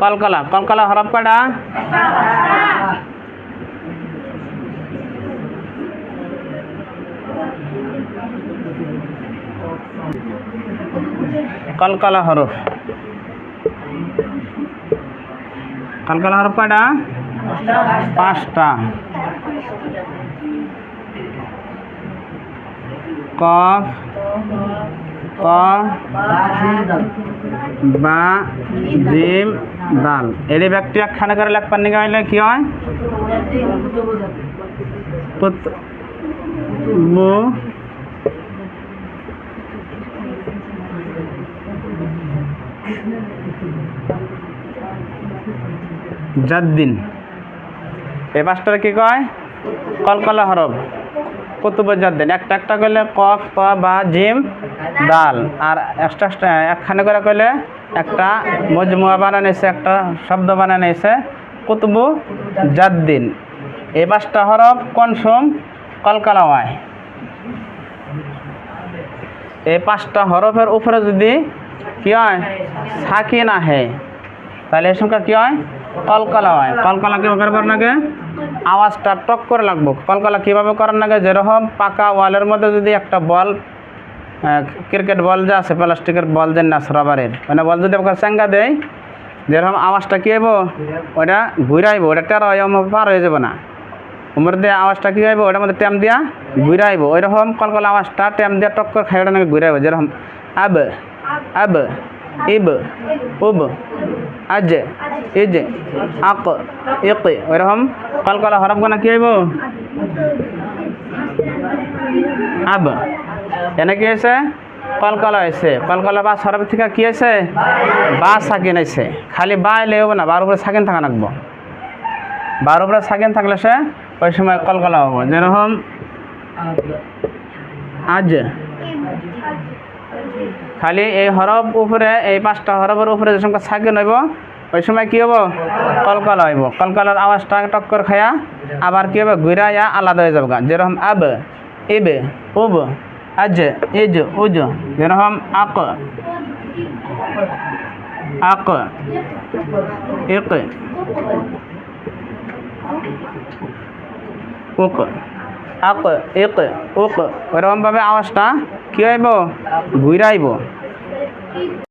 কলকলা কলকলা হরফ কটা কলকলা হরফ। কলকলা হরফ কটা পাঁচটা। কফ। ক, বা, জিম, দাল। এর ব্যক্তি একখানে করে লেখবার নিকে হইলে কি হয়? জাদ্দিন। পাঁচটার কি কয়? কলকলা হরফ। কুতুবের জাদ্দিন একটা একটা করলে কফ ক বা, জিম দাল আর এক্সট্রা একখানে করে করলে একটা মজমুয়া বানানিছে একটা শব্দ বানানিছে কুতুবু জাদ্দিন। এই পাঁচটা হরফ কোন সোম? কলকলা হয় এই পাঁচটা হরফের উপরে যদি কি হয়? সাকিন আহে। তাহলে এই সংখ্যা কি হয়? কলকলা হয়। কলকলা কীভাবে করবার নাকি আওয়াজটা টক করে লাগবো। কলকলা কীভাবে করার নাকি যেরকম পাকা ওয়ালের মধ্যে যদি একটা বল ক্রিকেট বল যে আছে, প্লাস্টিকের বল যে না রাবারের মানে বল যদি আপনার চেঙ্গা দেয় যেরকম আওয়াজটা কী হইব? ওটা ঘুরাইব ওটা টেরো পার হয়ে যাবে না। উমর দিয়ে আওয়াজটা কী হইব? ওটার মধ্যে ট্যাম দিয়া ঘুরাইব ওইরকম কলকলা আওয়াজটা ট্যাম দিয়া টক করে খাই ওটা নাকি ঘুরাইব যেরকম আব আব, ইব উব। আজ ইজ আক, ইক কলকলা হরফ গোনা কি হইব? আব। এনে কি হয়েছে কলকলা হয়েছে কলকলা বা সরফ থেকে কি হয়েছে বা সাকিন হয়েছে খালি বা এলে হব না বার উপরে সাকিন থাকা রাখব বার উপরে সাকিন থাকলে সে ওই সময় কলকলা হব যেরকম আজ খালি এই হরফ উপরে, এই পাঁচটা হরফের উপরে যে সময় সাকিন হইব, ওই সময় কি হব কলকলা হইব। কলকলার আওয়াজটা টক্কর খায়া আবার কি হবে ঘুরাইয়া আলাদা হয়ে যাবে যেরকম আব, ইব, উব, আজ, ইজ, উজ, যেরকম আক আক, ইক, উক। আক এক উক ওরকমভাবে আওয়াজটা কী হইব? ঘুরাইব